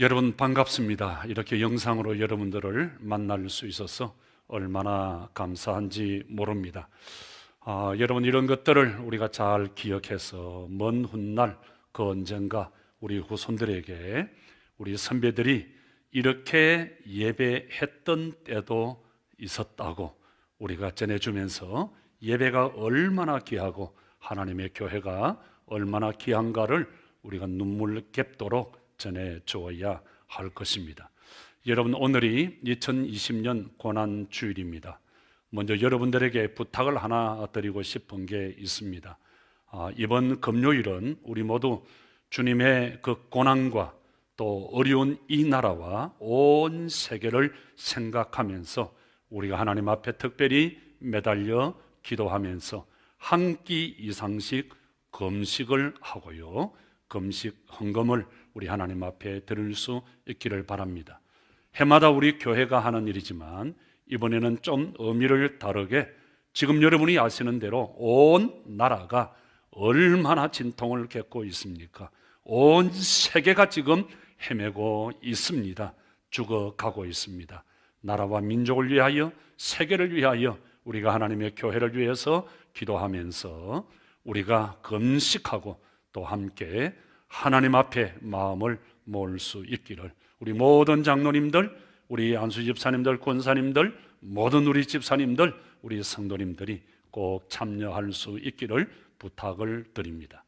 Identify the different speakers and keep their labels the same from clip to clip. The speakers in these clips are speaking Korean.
Speaker 1: 여러분 반갑습니다. 이렇게 영상으로 여러분들을 만날 수 있어서 얼마나 감사한지 모릅니다. 아, 여러분 이런 것들을 우리가 잘 기억해서 먼 훗날 그 언젠가 우리 후손들에게 우리 선배들이 이렇게 예배했던 때도 있었다고 우리가 전해주면서 예배가 얼마나 귀하고 하나님의 교회가 얼마나 귀한가를 우리가 눈물 겹도록 전해 주어야 할 것입니다. 여러분 오늘이 2020년 고난 주일입니다. 먼저 여러분들에게 부탁을 하나 드리고 싶은 게 있습니다. 아, 이번 금요일은 우리 모두 주님의 그 고난과 또 어려운 이 나라와 온 세계를 생각하면서 우리가 하나님 앞에 특별히 매달려 기도하면서 한 끼 이상씩 금식을 하고요. 금식 헌금을 우리 하나님 앞에 드릴 수 있기를 바랍니다. 해마다 우리 교회가 하는 일이지만 이번에는 좀 의미를 다르게 지금 여러분이 아시는 대로 온 나라가 얼마나 진통을 겪고 있습니까? 온 세계가 지금 헤매고 있습니다. 죽어가고 있습니다. 나라와 민족을 위하여 세계를 위하여 우리가 하나님의 교회를 위해서 기도하면서 우리가 금식하고 또 함께 하나님 앞에 마음을 모을 수 있기를 우리 모든 장로님들, 우리 안수 집사님들, 권사님들, 모든 우리 집사님들, 우리 성도님들이 꼭 참여할 수 있기를 부탁을 드립니다.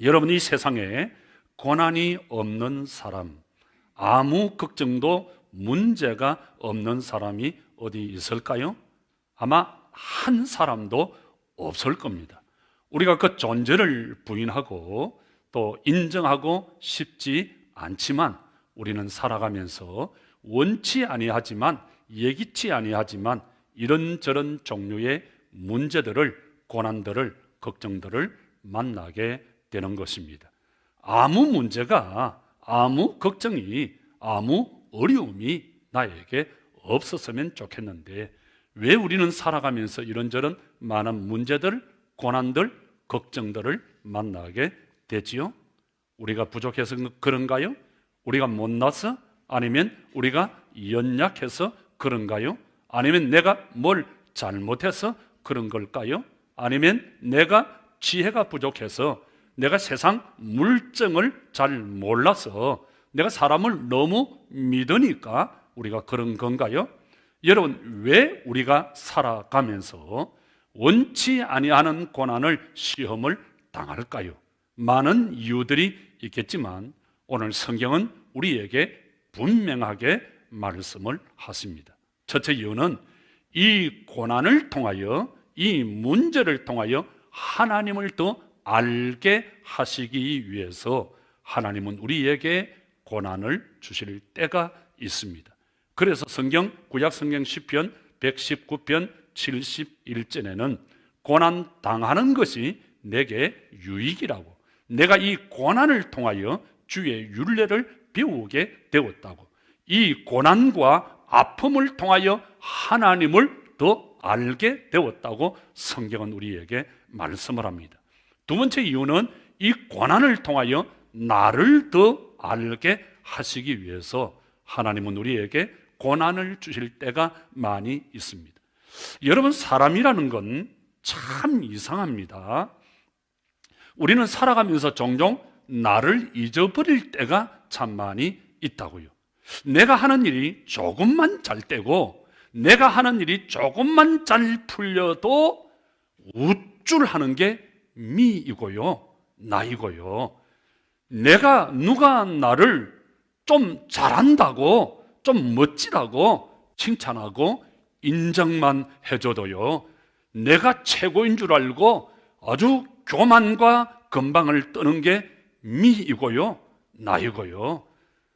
Speaker 1: 여러분 이 세상에 고난이 없는 사람, 아무 걱정도 문제가 없는 사람이 어디 있을까요? 아마 한 사람도 없을 겁니다. 우리가 그 존재를 부인하고 또 인정하고 싶지 않지만 우리는 살아가면서 원치 아니하지만 예기치 아니하지만 이런저런 종류의 문제들을 고난들을 걱정들을 만나게 되는 것입니다. 아무 문제가 아무 걱정이 아무 어려움이 나에게 없었으면 좋겠는데 왜 우리는 살아가면서 이런저런 많은 문제들, 고난들, 걱정들을 만나게 되지요? 우리가 부족해서 그런가요? 우리가 못나서? 아니면 우리가 연약해서 그런가요? 아니면 내가 뭘 잘못해서 그런 걸까요? 아니면 내가 지혜가 부족해서 내가 세상 물정을 잘 몰라서 내가 사람을 너무 믿으니까 우리가 그런 건가요? 여러분 왜 우리가 살아가면서 원치 아니하는 고난을 시험을 당할까요? 많은 이유들이 있겠지만 오늘 성경은 우리에게 분명하게 말씀을 하십니다. 첫째 이유는 이 고난을 통하여 이 문제를 통하여 하나님을 더 알게 하시기 위해서 하나님은 우리에게 고난을 주실 때가 있습니다. 그래서 성경 구약 성경 10편 119편 71절에는 고난 당하는 것이 내게 유익이라고 내가 이 고난을 통하여 주의 윤례를 배우게 되었다고 이 고난과 아픔을 통하여 하나님을 더 알게 되었다고 성경은 우리에게 말씀을 합니다. 두 번째 이유는 이 고난을 통하여 나를 더 알게 하시기 위해서 하나님은 우리에게 고난을 주실 때가 많이 있습니다. 여러분, 사람이라는 건 참 이상합니다. 우리는 살아가면서 종종 나를 잊어버릴 때가 참 많이 있다고요. 내가 하는 일이 조금만 잘 되고 내가 하는 일이 조금만 잘 풀려도 우쭐하는 게 미이고요. 나이고요. 내가 누가 나를 좀 잘한다고 좀 멋지다고 칭찬하고 인정만 해줘도요. 내가 최고인 줄 알고 아주 교만과 건방을 떠는 게 미이고요. 나이고요.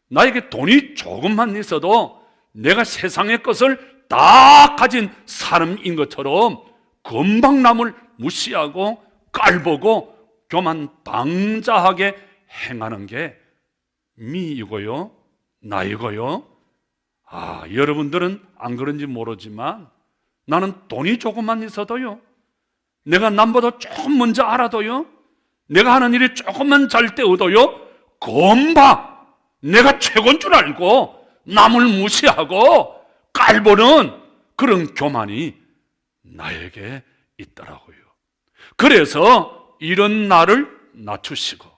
Speaker 1: 나에게 돈이 조금만 있어도 내가 세상의 것을 다 가진 사람인 것처럼 건방남을 무시하고 깔보고 교만 방자하게 행하는 게 미이고요. 나이고요. 아, 여러분들은 안 그런지 모르지만 나는 돈이 조금만 있어도요. 내가 남보다 조금 먼저 알아도요. 내가 하는 일이 조금만 잘 되어도요. 금방 내가 최고인 줄 알고 남을 무시하고 깔보는 그런 교만이 나에게 있더라고요. 그래서 이런 나를 낮추시고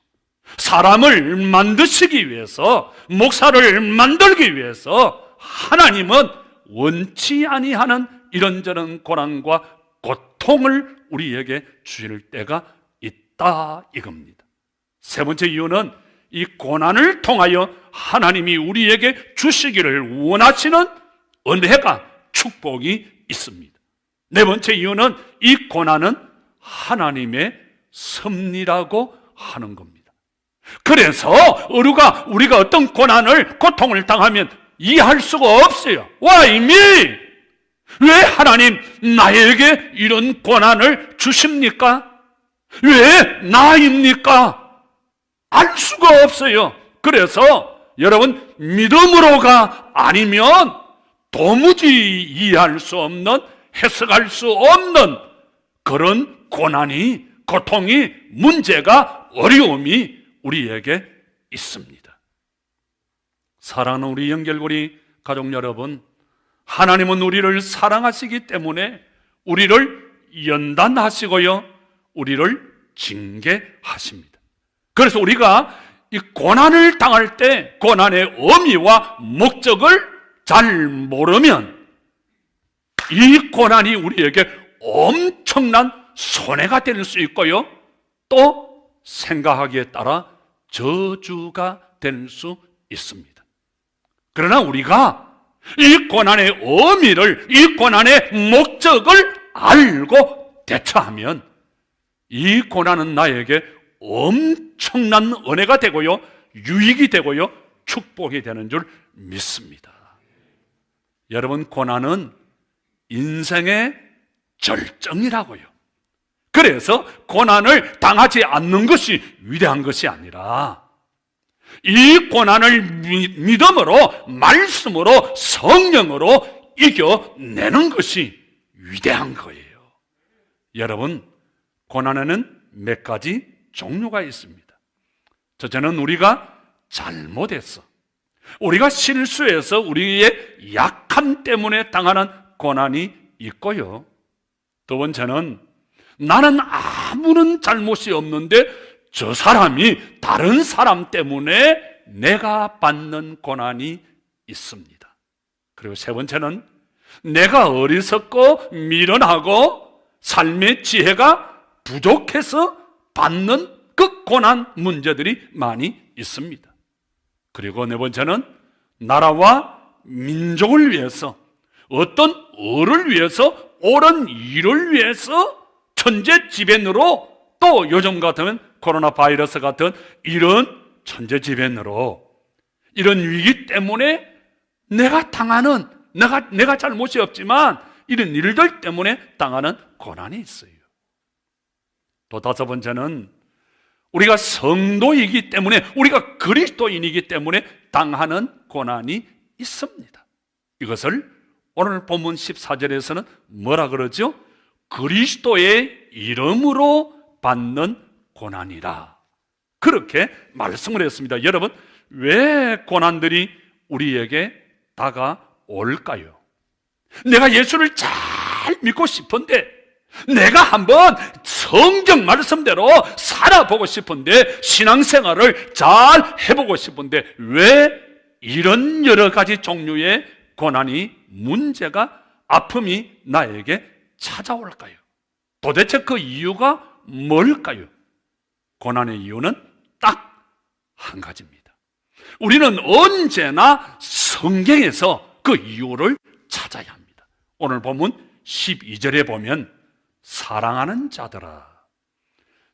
Speaker 1: 사람을 만드시기 위해서 목사를 만들기 위해서 하나님은 원치 아니하는 이런저런 고난과 고통을 우리에게 주실 때가 있다 이겁니다. 세 번째 이유는 이 고난을 통하여 하나님이 우리에게 주시기를 원하시는 은혜가 축복이 있습니다. 네 번째 이유는 이 고난은 하나님의 섭리라고 하는 겁니다. 그래서 우리가 우리가 어떤 고난을 고통을 당하면 이해할 수가 없어요. Why me? 왜 하나님 나에게 이런 고난을 주십니까? 왜 나입니까? 알 수가 없어요. 그래서 여러분 믿음으로가 아니면 도무지 이해할 수 없는 해석할 수 없는 그런 고난이 고통이 문제가 어려움이 우리에게 있습니다. 사랑하는 우리 연결고리 가족 여러분, 하나님은 우리를 사랑하시기 때문에 우리를 연단하시고요, 우리를 징계하십니다. 그래서 우리가 이 고난을 당할 때 고난의 의미와 목적을 잘 모르면 이 고난이 우리에게 엄청난 손해가 될 수 있고요. 또 생각하기에 따라 저주가 될 수 있습니다. 그러나 우리가 이 고난의 의미를, 이 고난의 목적을 알고 대처하면 이 고난은 나에게 엄청난 은혜가 되고요, 유익이 되고요, 축복이 되는 줄 믿습니다. 여러분, 고난은 인생의 절정이라고요. 그래서 고난을 당하지 않는 것이 위대한 것이 아니라 이 고난을 믿음으로, 말씀으로, 성령으로 이겨내는 것이 위대한 거예요. 여러분, 고난에는 몇 가지 종류가 있습니다. 첫째는 우리가 잘못했어. 우리가 실수해서 우리의 약함 때문에 당하는 고난이 있고요. 두 번째는 나는 아무런 잘못이 없는데 저 사람이 다른 사람 때문에 내가 받는 고난이 있습니다. 그리고 세 번째는 내가 어리석고 미련하고 삶의 지혜가 부족해서 받는 그 고난 문제들이 많이 있습니다. 그리고 네 번째는 나라와 민족을 위해서 어떤 을을 위해서 옳은 일을 위해서 천재 지변으로 또 요즘 같으면 코로나 바이러스 같은 이런 천재지변으로 이런 위기 때문에 내가 당하는 내가 내가 잘못이 없지만 이런 일들 때문에 당하는 고난이 있어요. 또 다섯 번째는 우리가 성도이기 때문에 우리가 그리스도인이기 때문에 당하는 고난이 있습니다. 이것을 오늘 본문 14절에서는 뭐라 그러죠? 그리스도의 이름으로 받는 고난이라. 그렇게 말씀을 했습니다. 여러분, 왜 고난들이 우리에게 다가올까요? 내가 예수를 잘 믿고 싶은데, 내가 한번 성경 말씀대로 살아보고 싶은데, 신앙생활을 잘 해보고 싶은데, 왜 이런 여러 가지 종류의 고난이, 문제가, 아픔이 나에게 찾아올까요? 도대체 그 이유가 뭘까요? 고난의 이유는 딱 한 가지입니다. 우리는 언제나 성경에서 그 이유를 찾아야 합니다. 오늘 보면 12절에 보면 사랑하는 자들아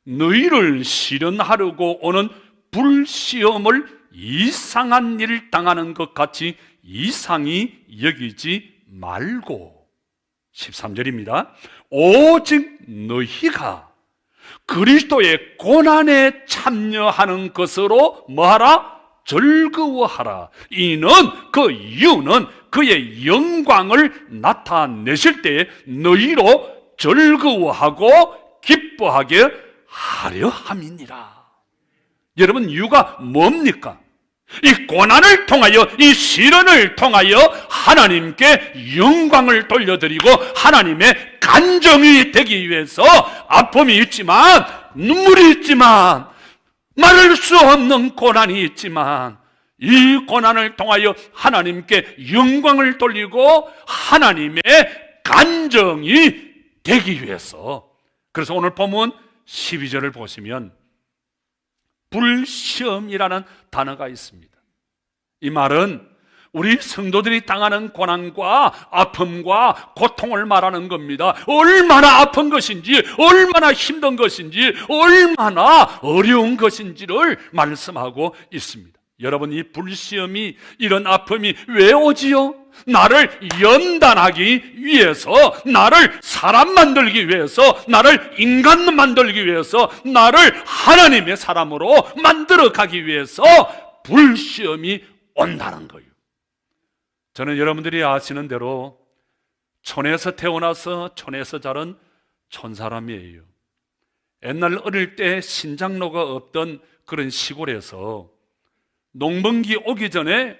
Speaker 1: 너희를 실현하려고 오는 불시험을 이상한 일을 당하는 것 같이 이상히 여기지 말고 13절입니다. 오직 너희가 그리스도의 고난에 참여하는 것으로 뭐하라? 즐거워하라. 이는 그 이유는 그의 영광을 나타내실 때에 너희로 즐거워하고 기뻐하게 하려 함이니라. 여러분, 이유가 뭡니까? 이 고난을 통하여 이 시련을 통하여 하나님께 영광을 돌려드리고 하나님의 간정이 되기 위해서 아픔이 있지만 눈물이 있지만 말할 수 없는 고난이 있지만 이 고난을 통하여 하나님께 영광을 돌리고 하나님의 간정이 되기 위해서. 그래서 오늘 본문 12절을 보시면 불시험이라는 단어가 있습니다. 이 말은 우리 성도들이 당하는 고난과 아픔과 고통을 말하는 겁니다. 얼마나 아픈 것인지, 얼마나 힘든 것인지, 얼마나 어려운 것인지를 말씀하고 있습니다. 여러분, 이 불시험이, 이런 아픔이 왜 오지요? 나를 연단하기 위해서, 나를 사람 만들기 위해서, 나를 인간 만들기 위해서, 나를 하나님의 사람으로 만들어 가기 위해서 불시험이 온다는 거예요. 저는 여러분들이 아시는 대로 촌에서 태어나서 촌에서 자란 촌사람이에요. 옛날 어릴 때 신장로가 없던 그런 시골에서 농번기 오기 전에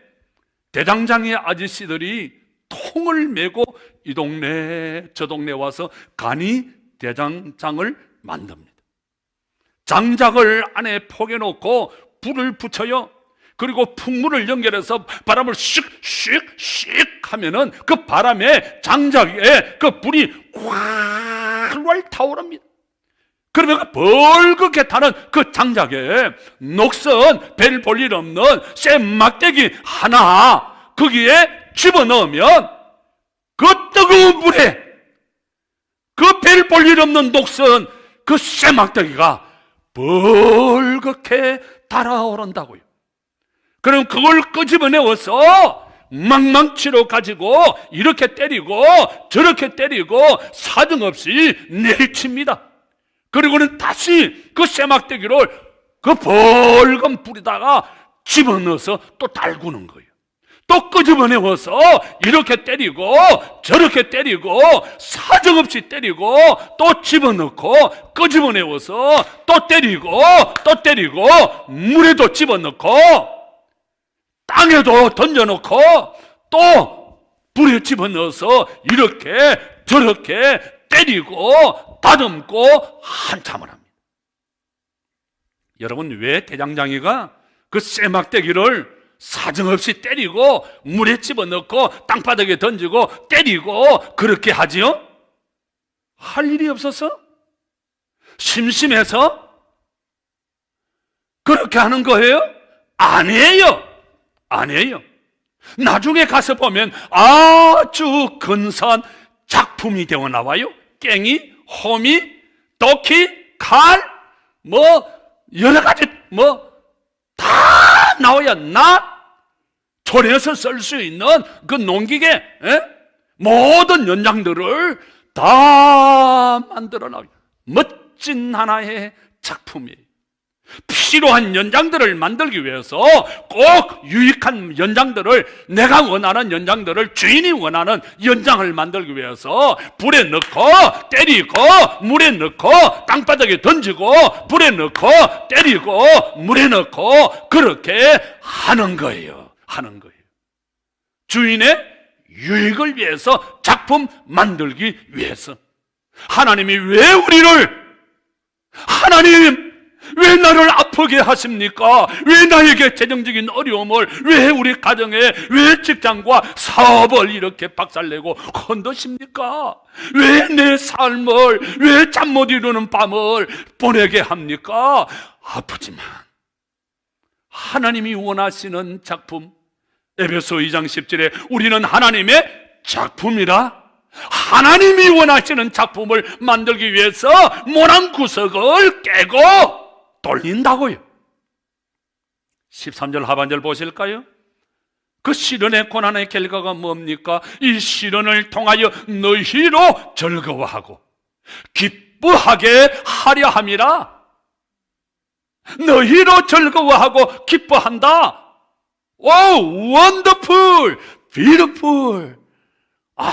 Speaker 1: 대장장이 아저씨들이 통을 메고 이 동네 저 동네 와서 간이 대장장을 만듭니다. 장작을 안에 포개 놓고 불을 붙여요. 그리고 풍물을 연결해서 바람을 슉슉슉 하면은 그 바람에 장작에 그 불이 활활 타오릅니다. 그러면 그 벌겋게 타는 그 장작에 녹슨 벨볼일 없는 센 막대기 하나 거기에 집어넣으면 그 뜨거운 물에 그벨볼일 없는 녹슨 그센 막대기가 벌겋게 달아오른다고요. 그럼 그걸 끄집어내어서 망망치로 가지고 이렇게 때리고 저렇게 때리고 사정없이 내리칩니다. 그리고는 다시 그 쇠막대기를 그 벌금 뿌리다가 집어넣어서 또 달구는 거예요. 또 끄집어내어서 이렇게 때리고 저렇게 때리고 사정없이 때리고 또 집어넣고 끄집어내어서 또 때리고 또 때리고 물에도 집어넣고 땅에도 던져놓고 또 불에 집어넣어서 이렇게 저렇게 때리고 다듬고 한참을 합니다. 여러분 왜 대장장이가 그 쇠막대기를 사정없이 때리고 물에 집어넣고 땅바닥에 던지고 때리고 그렇게 하지요? 할 일이 없어서? 심심해서? 그렇게 하는 거예요? 아니에요. 아니에요. 나중에 가서 보면 아주 근사한 작품이 되어 나와요. 깽이, 호미, 도끼, 칼, 뭐 여러 가지 뭐 다 나와야 나 촌에서 쓸 수 있는 그 농기계 에? 모든 연장들을 다 만들어 나와요. 멋진 하나의 작품이에요. 필요한 연장들을 만들기 위해서 꼭 유익한 연장들을 내가 원하는 연장들을 주인이 원하는 연장을 만들기 위해서 불에 넣고 때리고 물에 넣고 땅바닥에 던지고 불에 넣고 때리고 물에 넣고 그렇게 하는 거예요. 하는 거예요. 주인의 유익을 위해서 작품 만들기 위해서 하나님이 왜 우리를 하나님 왜 나를 아프게 하십니까? 왜 나에게 재정적인 어려움을, 왜 우리 가정에, 왜 직장과 사업을 이렇게 박살내고 건드십니까? 왜 내 삶을, 왜 잠 못 이루는 밤을 보내게 합니까? 아프지만, 하나님이 원하시는 작품, 에베소 2장 10절에 우리는 하나님의 작품이라 하나님이 원하시는 작품을 만들기 위해서 모난 구석을 깨고 돌린다고요. 13절 하반절 보실까요? 그 시련의 고난의 결과가 뭡니까? 이 시련을 통하여 너희로 즐거워하고 기뻐하게 하려 함이라. 너희로 즐거워하고 기뻐한다. 오, 원더풀, 비루풀. 아,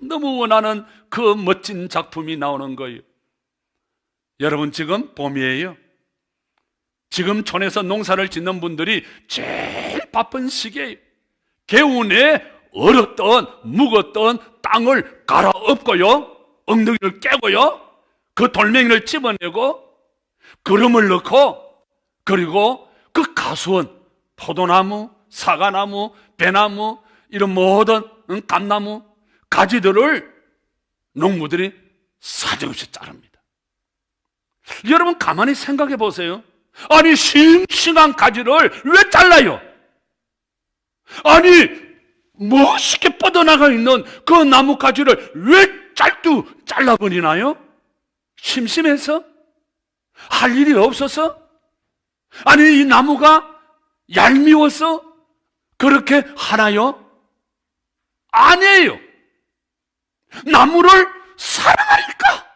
Speaker 1: 너무 원하는 그 멋진 작품이 나오는 거예요. 여러분 지금 봄이에요. 지금 촌에서 농사를 짓는 분들이 제일 바쁜 시기에 개운에 얼었던 묵었던 땅을 갈아엎고요 엉덩이를 깨고요 그 돌멩이를 집어내고 그름을 넣고 그리고 그 가수원 포도나무, 사과나무, 배나무 이런 모든 응, 감나무 가지들을 농부들이 사정없이 자릅니다. 여러분 가만히 생각해 보세요. 아니 싱싱한 가지를 왜 잘라요? 아니 멋있게 뻗어나가 있는 그 나무 가지를 왜 짤두 잘라버리나요? 심심해서? 할 일이 없어서? 아니 이 나무가 얄미워서 그렇게 하나요? 아니에요. 나무를 사랑하니까.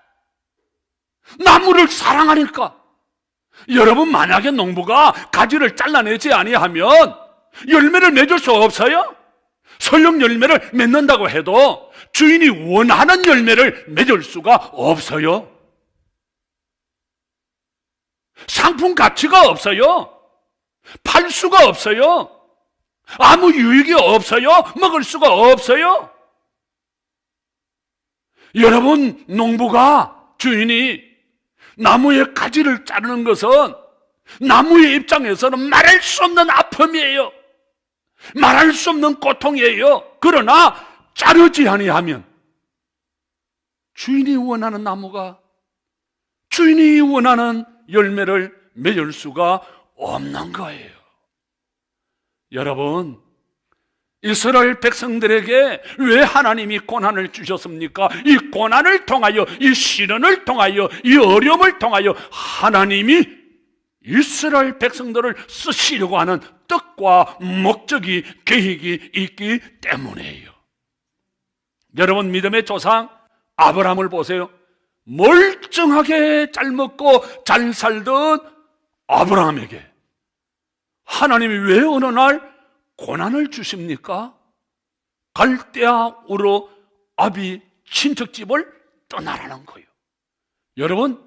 Speaker 1: 나무를 사랑하니까. 여러분 만약에 농부가 가지를 잘라내지 아니하면 열매를 맺을 수 없어요? 설령 열매를 맺는다고 해도 주인이 원하는 열매를 맺을 수가 없어요. 상품 가치가 없어요. 팔 수가 없어요. 아무 유익이 없어요. 먹을 수가 없어요. 여러분, 농부가 주인이 나무의 가지를 자르는 것은 나무의 입장에서는 말할 수 없는 아픔이에요. 말할 수 없는 고통이에요. 그러나 자르지 아니하면 주인이 원하는 나무가 주인이 원하는 열매를 맺을 수가 없는 거예요. 여러분, 이스라엘 백성들에게 왜 하나님이 고난을 주셨습니까? 이 고난을 통하여, 이 시련을 통하여, 이 어려움을 통하여 하나님이 이스라엘 백성들을 쓰시려고 하는 뜻과 목적이, 계획이 있기 때문이에요. 여러분, 믿음의 조상 아브라함을 보세요. 멀쩡하게 잘 먹고 잘 살던 아브라함에게 하나님이 왜 어느 날 고난을 주십니까? 갈대아 우로 아비 친척집을 떠나라는 거예요. 여러분,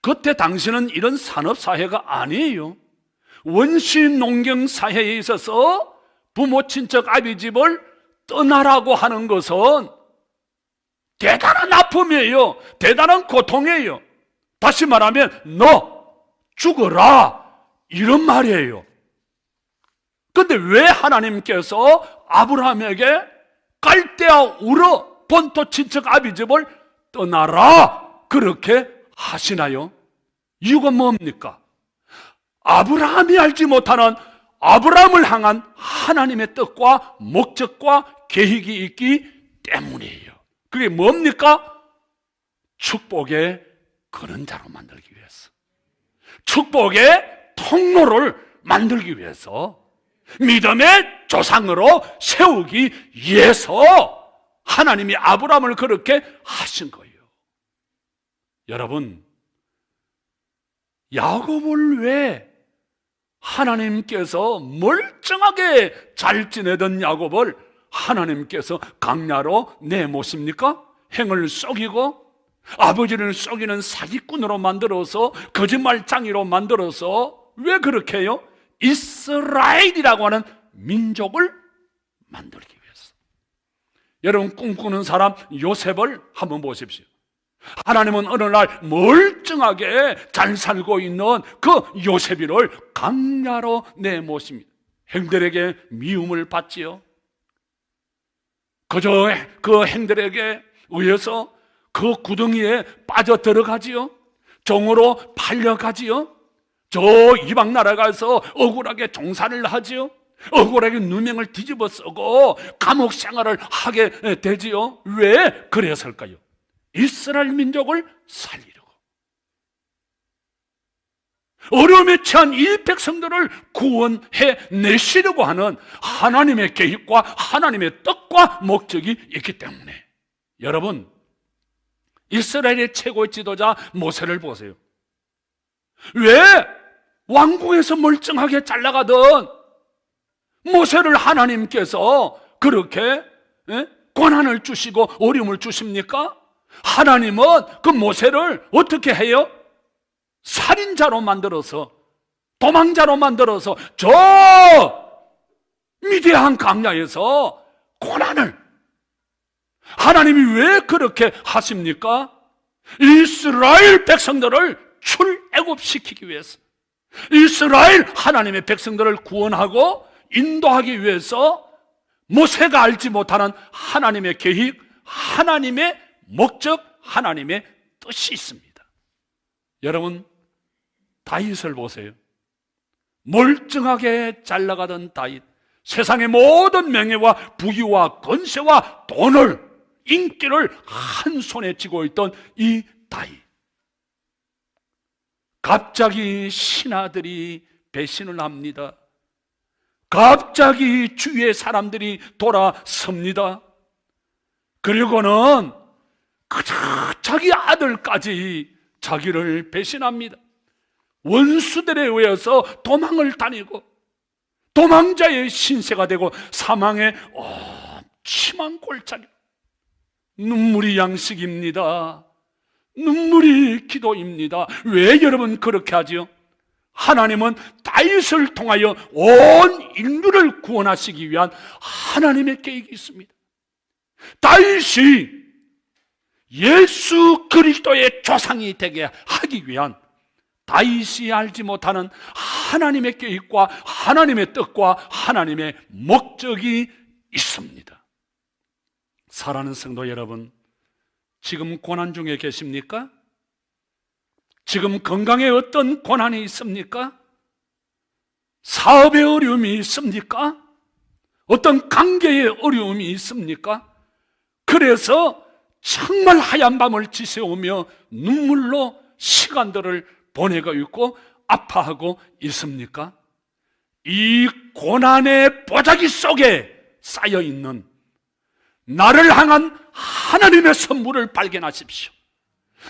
Speaker 1: 그때 당시는 이런 산업사회가 아니에요. 원시 농경 사회에 있어서 부모 친척 아비 집을 떠나라고 하는 것은 대단한 아픔이에요. 대단한 고통이에요. 다시 말하면 너 죽어라 이런 말이에요. 근데 왜 하나님께서 아브라함에게 갈대아 우르 본토 친척 아비집을 떠나라 그렇게 하시나요? 이유가 뭡니까? 아브라함이 알지 못하는 아브라함을 향한 하나님의 뜻과 목적과 계획이 있기 때문이에요. 그게 뭡니까? 축복의 그런자로 만들기 위해서. 축복의 통로를 만들기 위해서. 믿음의 조상으로 세우기 위해서 하나님이 아브라함을 그렇게 하신 거예요. 여러분, 야곱을 왜 하나님께서 멀쩡하게 잘 지내던 야곱을 하나님께서 강야로 내모십니까? 행을 썩이고 아버지를 썩이는 사기꾼으로 만들어서 거짓말장이로 만들어서 왜 그렇게 해요? 이스라엘이라고 하는 민족을 만들기 위해서. 여러분 꿈꾸는 사람 요셉을 한번 보십시오. 하나님은 어느 날 멀쩡하게 잘 살고 있는 그 요셉이를 강야로 내모십니다. 행들에게 미움을 받지요. 그저 그 행들에게 의해서 그 구덩이에 빠져 들어가지요. 종으로 팔려가지요. 저 이방 나라 가서 억울하게 종사를 하지요. 억울하게 누명을 뒤집어 쓰고 감옥 생활을 하게 되지요. 왜 그랬을까요? 이스라엘 민족을 살리려고. 어려움에 처한 이 백성들을 구원해 내시려고 하는 하나님의 계획과 하나님의 뜻과 목적이 있기 때문에 여러분 이스라엘의 최고의 지도자 모세를 보세요. 왜 왕궁에서 멀쩡하게 잘 나가던 모세를 하나님께서 그렇게 예? 고난을 주시고 어려움을 주십니까? 하나님은 그 모세를 어떻게 해요? 살인자로 만들어서 도망자로 만들어서 저 미대한 강야에서 고난을 하나님이 왜 그렇게 하십니까? 이스라엘 백성들을 출애굽시키기 위해서 이스라엘 하나님의 백성들을 구원하고 인도하기 위해서 모세가 알지 못하는 하나님의 계획, 하나님의 목적, 하나님의 뜻이 있습니다. 여러분, 다윗을 보세요. 멀쩡하게 잘 나가던 다윗, 세상의 모든 명예와 부귀와 권세와 돈을, 인기를 한 손에 쥐고 있던 이 다윗. 갑자기 신하들이 배신을 합니다. 갑자기 주위의 사람들이 돌아섭니다. 그리고는 자기 아들까지 자기를 배신합니다. 원수들에 의해서 도망을 다니고 도망자의 신세가 되고 사망의 엄침한 골짜기 눈물이 양식입니다. 눈물이 기도입니다. 왜 여러분 그렇게 하지요? 하나님은 다윗을 통하여 온 인류를 구원하시기 위한 하나님의 계획이 있습니다. 다윗이 예수 그리스도의 조상이 되게 하기 위한 다윗이 알지 못하는 하나님의 계획과 하나님의 뜻과 하나님의 목적이 있습니다. 사랑하는 성도 여러분, 지금 고난 중에 계십니까? 지금 건강에 어떤 고난이 있습니까? 사업의 어려움이 있습니까? 어떤 관계의 어려움이 있습니까? 그래서 정말 하얀 밤을 지새우며 눈물로 시간들을 보내고 있고 아파하고 있습니까? 이 고난의 보자기 속에 쌓여 있는 나를 향한 하나님의 선물을 발견하십시오.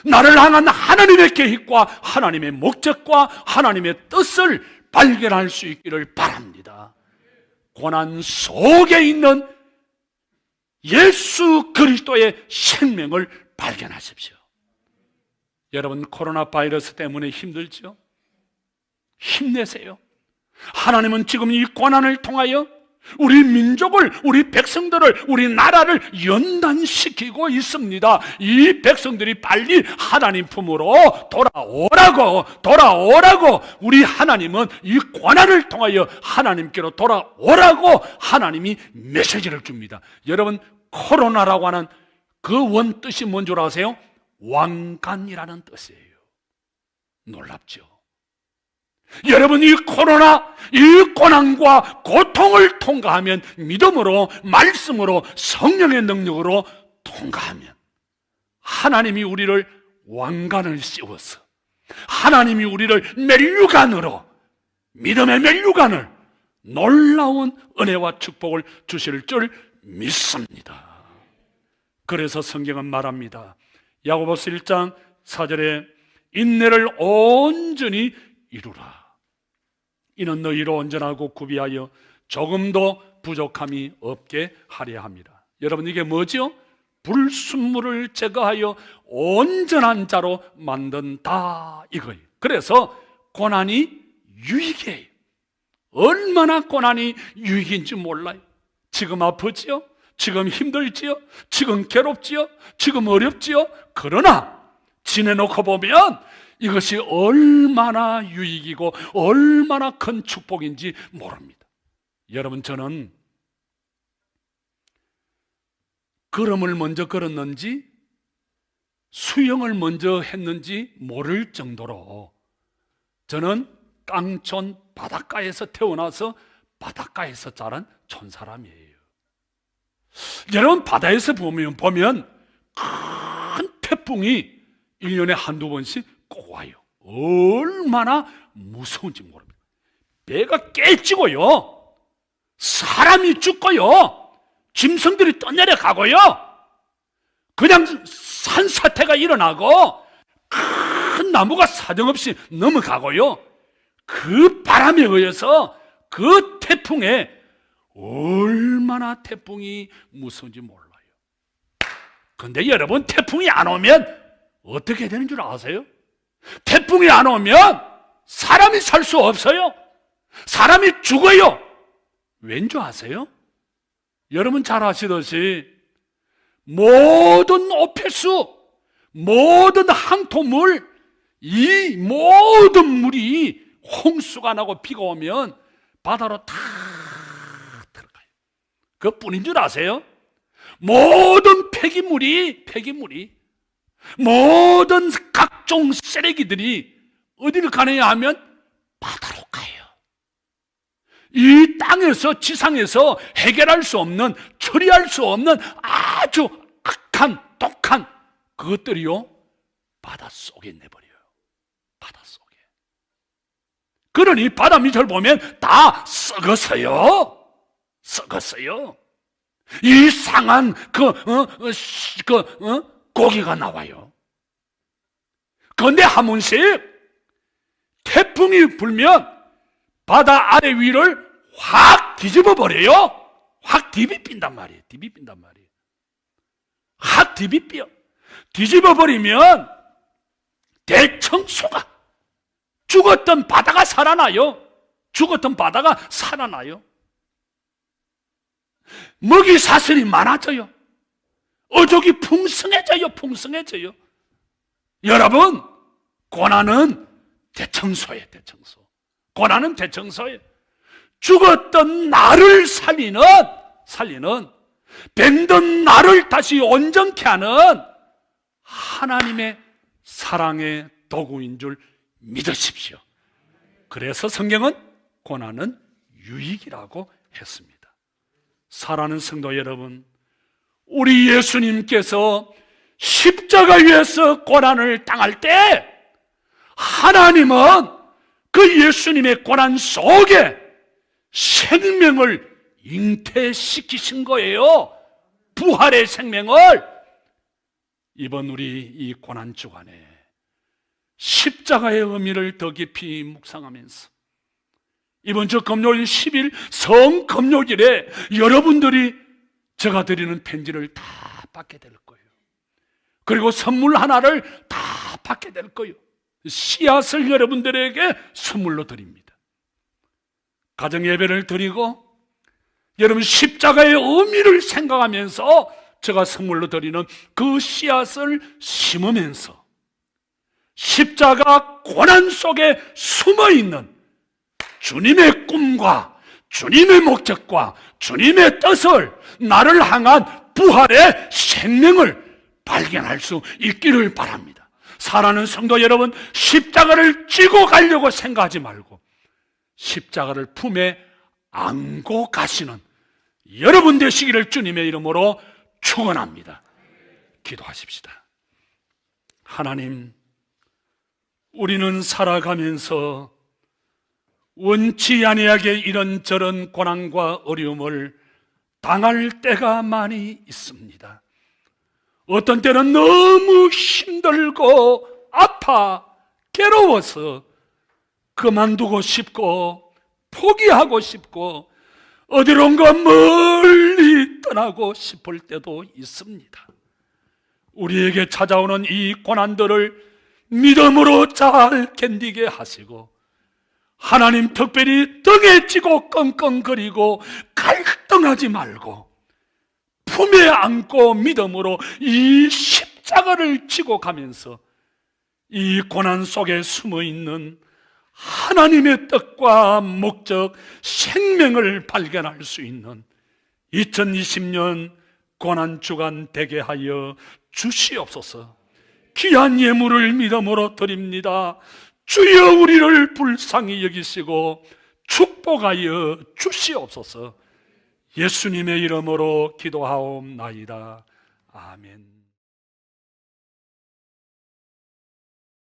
Speaker 1: 나를 향한 하나님의 계획과 하나님의 목적과 하나님의 뜻을 발견할 수 있기를 바랍니다. 고난 속에 있는 예수 그리스도의 생명을 발견하십시오. 여러분 코로나 바이러스 때문에 힘들죠? 힘내세요. 하나님은 지금 이 고난을 통하여 우리 민족을, 우리 백성들을, 우리 나라를 연단시키고 있습니다. 이 백성들이 빨리 하나님 품으로 돌아오라고, 돌아오라고, 우리 하나님은 이 고난을 통하여 하나님께로 돌아오라고 하나님이 메시지를 줍니다. 여러분, 코로나라고 하는 그 원 뜻이 뭔 줄 아세요? 왕관이라는 뜻이에요. 놀랍죠? 여러분 이 코로나 이 고난과 고통을 통과하면 믿음으로 말씀으로 성령의 능력으로 통과하면 하나님이 우리를 왕관을 씌워서 하나님이 우리를 멜류관으로 믿음의 멜류관을 놀라운 은혜와 축복을 주실 줄 믿습니다. 그래서 성경은 말합니다. 야고보서 1장 4절에 인내를 온전히 이루라. 이는 너희로 온전하고 구비하여 조금도 부족함이 없게 하려 합니다. 여러분 이게 뭐죠? 불순물을 제거하여 온전한 자로 만든다 이거예요. 그래서 고난이 유익이에요. 얼마나 고난이 유익인지 몰라요. 지금 아프지요? 지금 힘들지요? 지금 괴롭지요? 지금 어렵지요? 그러나 지내놓고 보면 이것이 얼마나 유익이고 얼마나 큰 축복인지 모릅니다. 여러분, 저는 걸음을 먼저 걸었는지 수영을 먼저 했는지 모를 정도로 저는 깡촌 바닷가에서 태어나서 바닷가에서 자란 촌사람이에요. 여러분, 바다에서 보면, 보면 큰 태풍이 1년에 한두 번씩 꼭 와요. 얼마나 무서운지 모릅니다. 배가 깨지고요. 사람이 죽고요. 짐승들이 떠내려가고요. 그냥 산사태가 일어나고 큰 나무가 사정없이 넘어가고요. 그 바람에 의해서 그 태풍에 얼마나 태풍이 무서운지 몰라요. 근데 여러분 태풍이 안 오면 어떻게 되는 줄 아세요? 태풍이 안 오면 사람이 살 수 없어요. 사람이 죽어요. 왠줄 아세요? 여러분 잘 아시듯이 모든 오폐수, 모든 항토물, 이 모든 물이 홍수가 나고 비가 오면 바다로 다 들어가요. 그뿐인 줄 아세요? 모든 폐기물이 폐기물이 모든 각종 쓰레기들이 어디를 가느냐 하면 바다로 가요. 이 땅에서 지상에서 해결할 수 없는 처리할 수 없는 아주 악한 독한 그것들이요 바다 속에 내버려요. 바다 속에. 그러니 바다 밑을 보면 다 썩었어요. 썩었어요. 이 상한 그, 어, 어, 씨, 그, 어? 고기가 나와요. 그런데 한 번씩 태풍이 불면 바다 아래 위를 확 뒤집어 버려요. 확 뒤비빈단 말이에요. 뒤비빈단 말이에요. 확 뒤비벼. 뒤집어 버리면 대청소가 죽었던 바다가 살아나요. 죽었던 바다가 살아나요. 먹이 사슬이 많아져요. 어족이 풍성해져요. 풍성해져요. 여러분, 고난은 대청소예요. 대청소. 고난은 대청소예요. 죽었던 나를 살리는 살리는 뱅던 나를 다시 온전케 하는 하나님의 사랑의 도구인 줄 믿으십시오. 그래서 성경은 고난은 유익이라고 했습니다. 사랑하는 성도 여러분, 우리 예수님께서 십자가 위에서 고난을 당할 때 하나님은 그 예수님의 고난 속에 생명을 잉태시키신 거예요. 부활의 생명을 이번 우리 이 고난 주간에 십자가의 의미를 더 깊이 묵상하면서 이번 주 금요일 10일 성금요일에 여러분들이 제가 드리는 편지를 다 받게 될 거예요. 그리고 선물 하나를 다 받게 될 거예요. 씨앗을 여러분들에게 선물로 드립니다. 가정 예배를 드리고 여러분 십자가의 의미를 생각하면서 제가 선물로 드리는 그 씨앗을 심으면서 십자가 고난 속에 숨어 있는 주님의 꿈과 주님의 목적과 주님의 뜻을 나를 향한 부활의 생명을 발견할 수 있기를 바랍니다. 사랑하는 성도 여러분, 십자가를 찌고 가려고 생각하지 말고 십자가를 품에 안고 가시는 여러분 되시기를 주님의 이름으로 축원합니다. 기도하십시다. 하나님, 우리는 살아가면서 원치 아니하게 이런저런 고난과 어려움을 당할 때가 많이 있습니다. 어떤 때는 너무 힘들고 아파 괴로워서 그만두고 싶고 포기하고 싶고 어디론가 멀리 떠나고 싶을 때도 있습니다. 우리에게 찾아오는 이 고난들을 믿음으로 잘 견디게 하시고 하나님 특별히 등에 찌고 끙끙거리고 갈등하지 말고 품에 안고 믿음으로 이 십자가를 지고 가면서 이 고난 속에 숨어 있는 하나님의 뜻과 목적, 생명을 발견할 수 있는 2020년 고난 주간 되게 하여 주시옵소서. 귀한 예물을 믿음으로 드립니다. 주여 우리를 불쌍히 여기시고 축복하여 주시옵소서. 예수님의 이름으로 기도하옵나이다. 아멘.